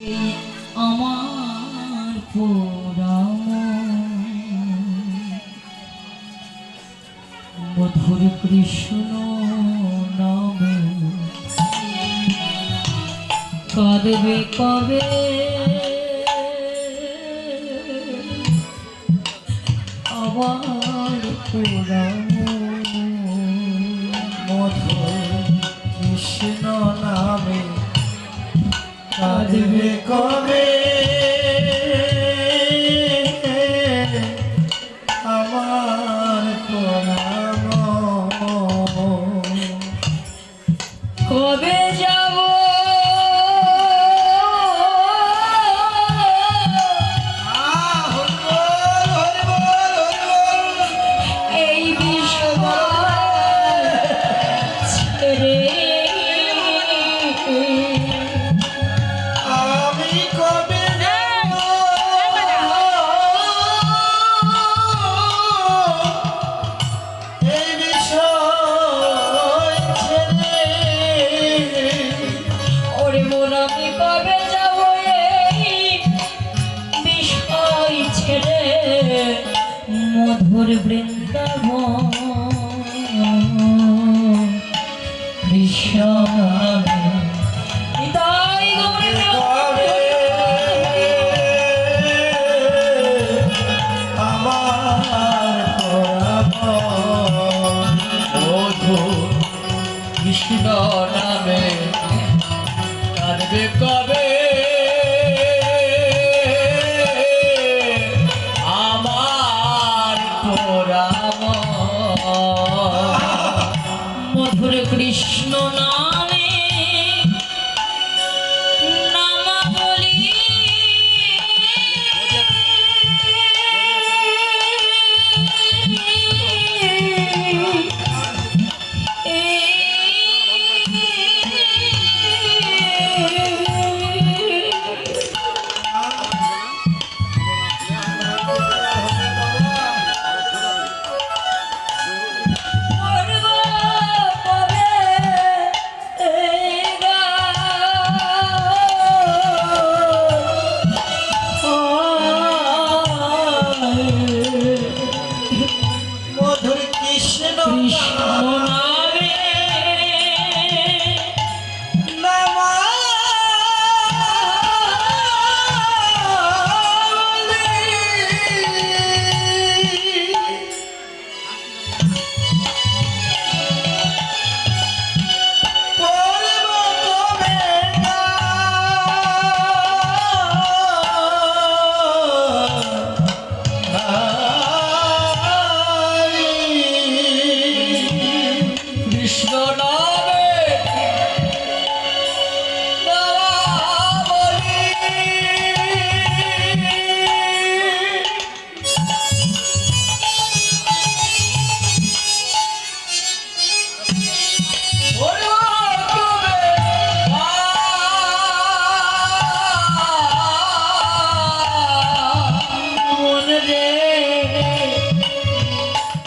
আমার মধুর কৃষ্ণ নাম। কবে কবে কৃষ্ণ নামে কাঁদবে কবে?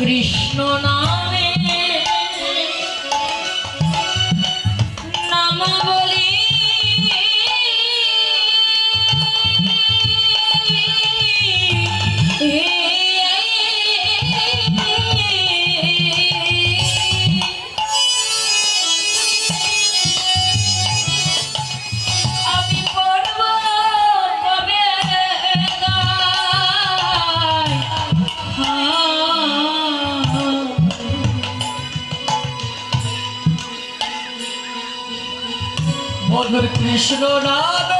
কৃষ্ণ নাম মধুর কৃষ্ণ নাম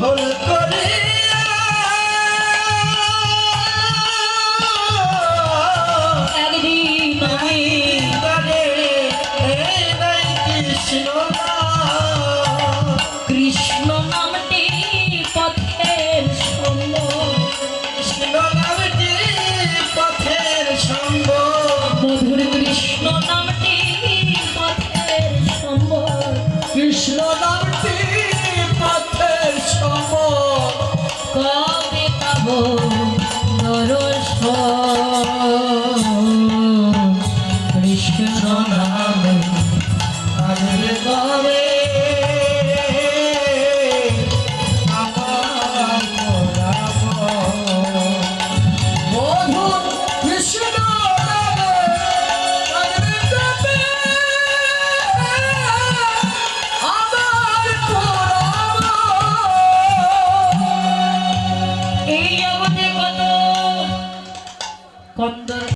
ভুলতে সরস্বতী